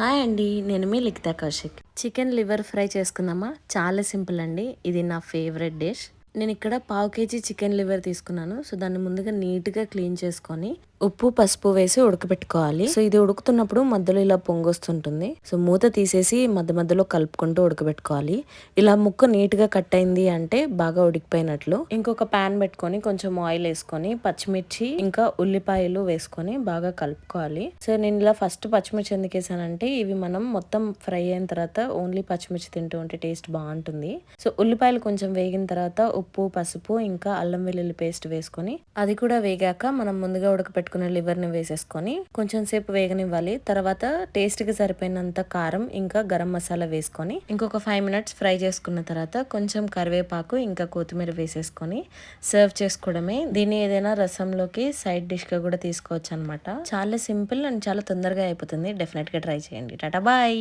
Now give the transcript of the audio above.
Hi అండి నేను మీ Likhitha Kaushik. Chicken liver fry చేసుకుందామా? చాలా సింపుల్ అండి. ఇది నా ఫేవరెట్ డిష్. నేను ఇక్కడ పావు కేజీ చికెన్ లివర్ తీసుకున్నాను. సో దాన్ని ముందుగా నీట్గా క్లీన్ చేసుకొని ఉప్పు పసుపు వేసి ఉడకబెట్టుకోవాలి. సో ఇది ఉడుకుతున్నప్పుడు మధ్యలో ఇలా పొంగొస్తుంటుంది. సో మూత తీసేసి మధ్య మధ్యలో కలుపుకుంటూ ఉడకబెట్టుకోవాలి. ఇలా ముక్క నీట్గా కట్ అయింది అంటే బాగా ఉడికిపోయినట్లు. ఇంకొక పాన్ పెట్టుకొని కొంచెం ఆయిల్ వేసుకొని పచ్చిమిర్చి ఇంకా ఉల్లిపాయలు వేసుకొని బాగా కలుపుకోవాలి. సో నేను ఇలా ఫస్ట్ పచ్చిమిర్చి ఎందుకు వేసానంటే ఇవి మనం మొత్తం ఫ్రై అయిన తర్వాత ఓన్లీ పచ్చిమిర్చి తింటూ ఉంటే టేస్ట్ బాగుంటుంది. సో ఉల్లిపాయలు కొంచెం వేగిన తర్వాత ఉప్పు పసుపు ఇంకా అల్లం వెల్లుల్లి పేస్ట్ వేసుకొని అది కూడా వేగాక మనం ముందుగా ఉడకపెట్టుకున్న లివర్ని వేసేసుకొని కొంచెం సేపు వేగనివ్వాలి. తర్వాత టేస్ట్కి సరిపోయినంత కారం ఇంకా గరం మసాలా వేసుకొని ఇంకొక ఫైవ్ మినిట్స్ ఫ్రై చేసుకున్న తర్వాత కొంచెం కరివేపాకు ఇంకా కొత్తిమీర వేసేసుకొని సర్వ్ చేసుకోవడమే. దీన్ని ఏదైనా రసంలోకి సైడ్ డిష్గా కూడా తీసుకోవచ్చు అనమాట చాలా సింపుల్ అండ్ చాలా తొందరగా అయిపోతుంది. డెఫినెట్గా ట్రై చేయండి. టాటా బాయ్